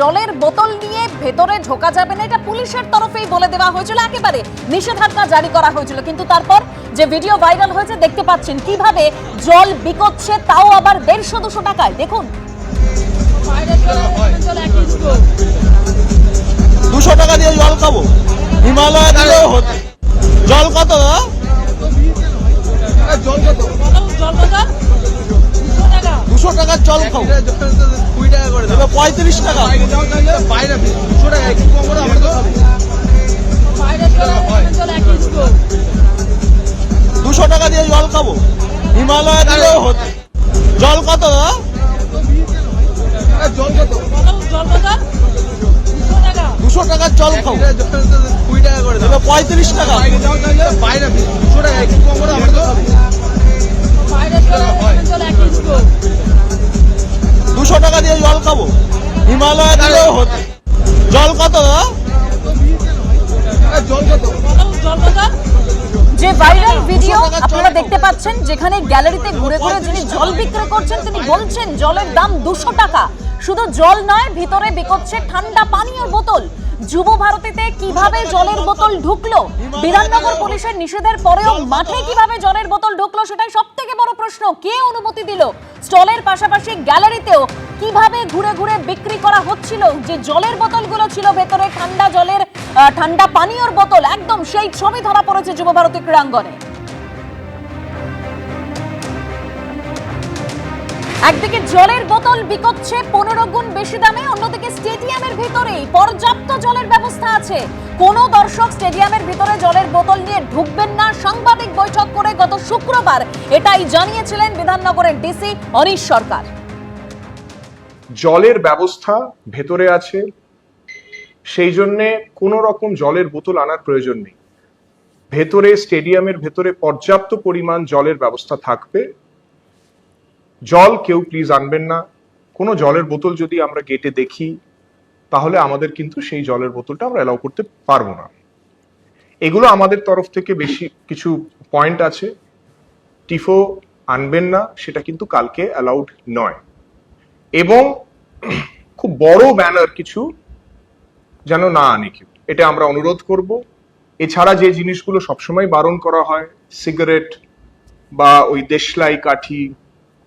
জলের বোতল নিয়ে ভেতরে ঢোকা যাবে না এটা পুলিশের তরফেই বলে দেওয়া হয়েছিল। একেবারে নিষেধাজ্ঞা জারি করা হয়েছিল। কিন্তু তারপর যে ভিডিও ভাইরাল হয়েছে দেখতে পাচ্ছেন কীভাবে জল বিকোচ্ছে তাও আবার দেড়শো দুশো টাকায়। দেখুন। দুশো টাকা দিয়ে জল খাব। হিমালয় দিলেও হতো। জল কত জল কত? দুশো টাকার জল খাব কুড়ি টাকা করে পঁয়ত্রিশ টাকা। বাইরে দুশো টাকা একটু কম করে আমরা তো দুশো টাকা দিয়ে জল খাব। হিমালয় দিলেও হতো। জল কত দাদা? জল কত? দুশো টাকার জল খাব কুড়ি টাকা করে এবার পঁয়ত্রিশ টাকা। বাইরে দুশো টাকা একটু কম করে আমরা তো দুশো টাকা দিয়ে জল খাব। হিমালয় দিলেও হতো। জল কত দাদা? জল কত যে ভাইরাল ভিডিও আপনারা দেখতে পাচ্ছেন যেখানে গ্যালারিতে ঘুরে ঘুরে যিনি জল বিক্রি করছেন তিনি বলছেন জলের দাম দুশো টাকা। শুধু জল নয়, ভিতরে বিকোচ্ছে ঠান্ডা পানীয় বোতল। যুব ভারতীতে কীভাবে জলের বোতল ঢুকলো? বিধাননগর পুলিশের নিষেধের পরেও মাঠে কীভাবে জলের বোতল ঢুকলো সেটাই সব থেকে বড় প্রশ্ন। কে অনুমতি দিল? স্টলের পাশাপাশি গ্যালারিতেও কীভাবে ঘুরে ঘুরে বিক্রি করা হচ্ছিল? যে জলের বোতলগুলো ছিল ভেতরে ঠান্ডা জলের ঠান্ডা পানীয়র বোতল, একদম সেই ছবি ধরা পড়েছে যুব ভারতী ক্রীড়াঙ্গনে। একদিকে জলের বোতল বিকোচ্ছে পনেরো গুণ বেশি দামে, অন্যদিকে স্টেডিয়ামের ভিতরেই পর্যাপ্ত জলের ব্যবস্থা আছে। কোনো দর্শক স্টেডিয়ামের ভিতরে জলের বোতল নিয়ে ঢুকবেন না। সাংবাদিক বৈঠক করে গত শুক্রবার এটাই জানিয়েছিলেন বিধাননগরের ডিসি অনিশ সরকার। জলের ব্যবস্থা ভেতরে আছে। সেই জন্যে কোনো রকম জলের বোতল আনার প্রয়োজন নেই। ভেতরে, স্টেডিয়ামের ভেতরে পর্যাপ্ত পরিমাণ জলের ব্যবস্থা থাকবে। জল কেউ প্লিজ আনবেন না। কোনো জলের বোতল যদি আমরা গেটে দেখি, তাহলে আমাদের কিন্তু সেই জলের বোতলটা আমরা অ্যালাউ করতে পারব না। এগুলো আমাদের তরফ থেকে বেশি কিছু পয়েন্ট আছে। টিফো আনবেন না, সেটা কিন্তু কালকে অ্যালাউড নয়। এবং খুব বড় ব্যানার কিছু যেন না আনে কেউ। এটা আমরা অনুরোধ করব। এছাড়া যে জিনিসগুলো সবসময় বারণ করা হয় সিগারেট বা ওই দেশলাই কাঠি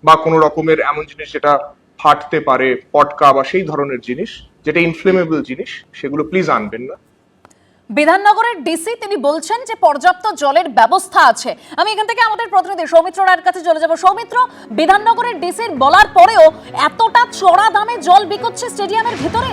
বা কোনো রকমের এমন জিনিস যেটা ফাটতে পারে, পটকা বা সেই ধরনের জিনিস, যেটা ইনফ্লেমেবল জিনিস, সেগুলো প্লিজ আনবেন না। বিধাননগরের ডিসি তিনি বলছেন যে পর্যাপ্ত জলের ব্যবস্থা আছে। আমি এখান থেকে আমাদের প্রতিনিধি সৌমিত্র রায়ের কাছে চলে যাব। সৌমিত্র, বিধাননগরের ডিসির বলার পরেও এতটা চড়া দামে জল বিকোচ্ছে স্টেডিয়ামের ভিতরে?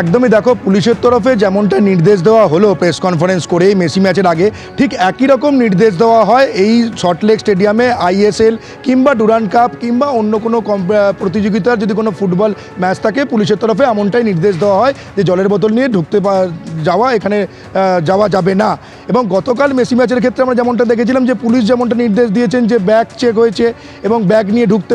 একদমই দেখো, পুলিশের তরফে যেমনটা নির্দেশ দেওয়া হলো প্রেস কনফারেন্স করে মেসি ম্যাচের আগে, ঠিক একই রকম নির্দেশ দেওয়া হয় এই সল্টলেক স্টেডিয়ামে আইএসএল কিংবা ডুরান কাপ কিংবা অন্য কোনো প্রতিযোগিতার যদি কোনো ফুটবল ম্যাচ থাকে, পুলিশের তরফে এমনটাই নির্দেশ দেওয়া হয় যে জলের বোতল নিয়ে ঢুকতে যাওয়া এখানে যাওয়া যাবে না। এবং গতকাল মেসি ম্যাচের ক্ষেত্রে আমরা যেমনটা দেখেছিলাম যে পুলিশ যেমনটা নির্দেশ দিয়েছেন যে ব্যাগ চেক হয়েছে এবং ব্যাগ নিয়ে ঢুকতে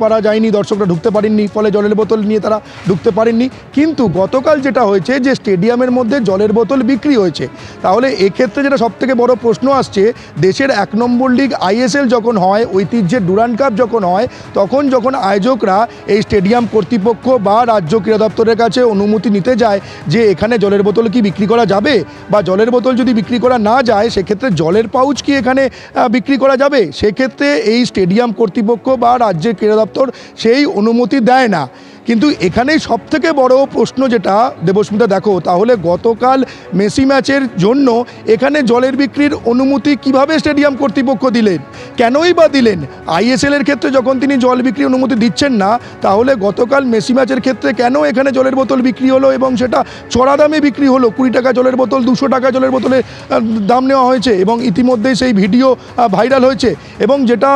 পারা যায়নি, দর্শকরা ঢুকতে পারেননি, ফলে জলের বোতল নিয়ে তারা ঢুকতে পারেননি। কিন্তু গতকাল যেটা হয়েছে যে স্টেডিয়ামের মধ্যে জলের বোতল বিক্রি হয়েছে। তাহলে এক্ষেত্রে যেটা সবথেকে বড় প্রশ্ন আসছে, দেশের এক নম্বর লিগ আইএসএল যখন হয়, ঐতিহ্যের ডুরান কাপ যখন হয়, তখন যখন আয়োজকরা এই স্টেডিয়াম কর্তৃপক্ষ বা রাজ্য ক্রীড়া দপ্তরের কাছে অনুমতি নিতে যায় যে এখানে জলের বোতল কি বিক্রি করা যাবে, বা জলের বোতল যদি বিক্রি করা না যায়, সেক্ষেত্রে জলের পাউচ কি এখানে বিক্রি করা যাবে? সেক্ষেত্রে এই স্টেডিয়াম কর্তৃপক্ষ বা রাজ্যের ক্রীড়া দপ্তর সেই অনুমতি দেয় না। কিন্তু এখানেই সব থেকে বড় প্রশ্ন যেটা, দেবস্মিতা, দেখো, তাহলে গতকাল মেসি ম্যাচের জন্য এখানে জলের বিক্রির অনুমতি কীভাবে স্টেডিয়াম কর্তৃপক্ষ দিলেন? কেনই বা দিলেন? আইএসএল এর ক্ষেত্রে যখন তিনি জল বিক্রি অনুমতি দিচ্ছেন না, তাহলে গতকাল মেসি ম্যাচের ক্ষেত্রে কেন এখানে জলের বোতল বিক্রি হলো এবং সেটা চড়া দামে বিক্রি হলো? কুড়ি টাকা জলের বোতল, দুশো টাকা জলের বোতলে দাম নেওয়া হয়েছে এবং ইতিমধ্যেই সেই ভিডিও ভাইরাল হয়েছে এবং যেটা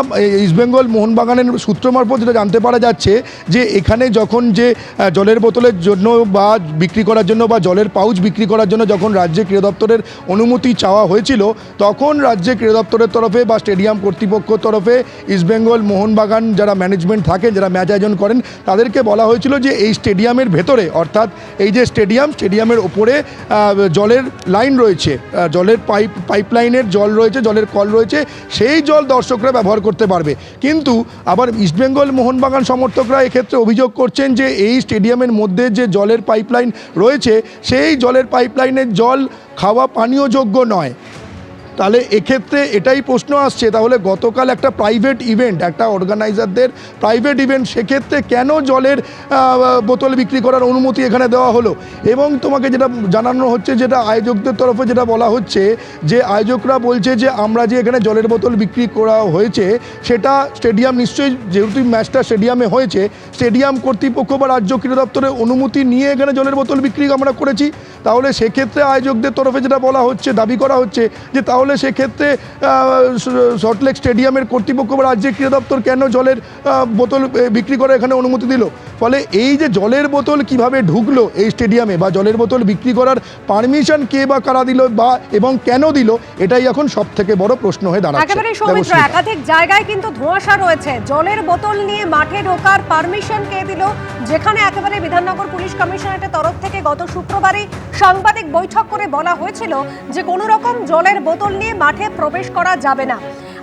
ইস্টবেঙ্গল মোহনবাগানের সূত্র মারফত যেটা জানতে পারা যাচ্ছে যে এখানে যখন যখন যে জলের বোতলের জন্য বা বিক্রি করার জন্য বা জলের পাউচ বিক্রি করার জন্য যখন রাজ্যে ক্রীড়া দপ্তরের অনুমতি চাওয়া হয়েছিল, তখন রাজ্যে ক্রীড়া দপ্তরের তরফে বা স্টেডিয়াম কর্তৃপক্ষর তরফে ইস্টবেঙ্গল মোহনবাগান যারা ম্যানেজমেন্ট থাকেন, যারা ম্যাচ আয়োজন করেন, তাদেরকে বলা হয়েছিল যে এই স্টেডিয়ামের ভেতরে, অর্থাৎ এই যে স্টেডিয়াম, স্টেডিয়ামের ওপরে জলের লাইন রয়েছে জলের পাইপ পাইপলাইনের জল রয়েছে, জলের কল রয়েছে, সেই জল দর্শকরা ব্যবহার করতে পারবে। কিন্তু আবার ইস্টবেঙ্গল মোহনবাগান সমর্থকরা এক্ষেত্রে অভিযোগ করছেন যে এই স্টেডিয়ামের মধ্যে যে জলের পাইপলাইন রয়েছে, সেই জলের পাইপলাইনের জল খাওয়া পানীয় যোগ্য নয়। তাহলে এক্ষেত্রে এটাই প্রশ্ন আসছে, তাহলে গতকাল একটা প্রাইভেট ইভেন্ট একটা অর্গানাইজারদের প্রাইভেট ইভেন্ট সেক্ষেত্রে কেন জলের বোতল বিক্রি করার অনুমতি এখানে দেওয়া হলো? এবং তোমাকে যেটা জানানো হচ্ছে, যেটা আয়োজকদের তরফে যেটা বলা হচ্ছে, যে আয়োজকরা বলছে যে আমরা যে এখানে জলের বোতল বিক্রি করা হয়েছে, সেটা স্টেডিয়াম নিশ্চয়ই যেহেতু ম্যাচটা স্টেডিয়ামে হয়েছে স্টেডিয়াম কর্তৃপক্ষ বা রাজ্য ক্রীড়া দপ্তরের অনুমতি নিয়ে এখানে জলের বোতল বিক্রি আমরা করেছি। তাহলে সেক্ষেত্রে আয়োজকদের তরফে যেটা বলা হচ্ছে, দাবি করা হচ্ছে যে তাহলে সেক্ষেত্রে সল্টলেক স্টেডিয়ামের কর্তৃপক্ষ বা রাজ্যের ক্রীড়া দপ্তর কেন জলের বোতল বিক্রি করে এখানে অনুমতি দিল? ফলে এই যে জলের বোতল কীভাবে ঢুকলো এই স্টেডিয়ামে বা জলের বোতল বিক্রি করার পারমিশন কে বা কারা দিল বা এবং কেন দিল এটাই এখন সব থেকে বড় প্রশ্ন হয়ে দাঁড়াচ্ছে। একাধিক জায়গায় কিন্তু ধোঁয়াশা রয়েছে। জলের বোতল নিয়ে মাঠে ঢোকার পারমিশন কে দিল? যেখানে একেবারে বিধাননগর পুলিশ কমিশনারেটের তরফ থেকে গত শুক্রবারই সাংবাদিক বৈঠক করে বলা হয়েছিল যে কোনো রকম জলের বোতল নিয়ে মাঠে প্রবেশ করা যাবে না।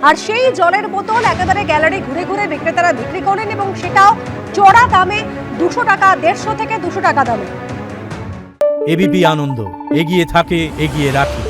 আর সেই জলের বোতল একেবারে গ্যালারি ঘুরে ঘুরে বিক্রেতারা বিক্রি করেন এবং সেটাও চড়া দামে দুশো টাকা, দেড়শো থেকে দুশো টাকা দামে। এবিপি আনন্দ, এগিয়ে থাকে, এগিয়ে রাখে।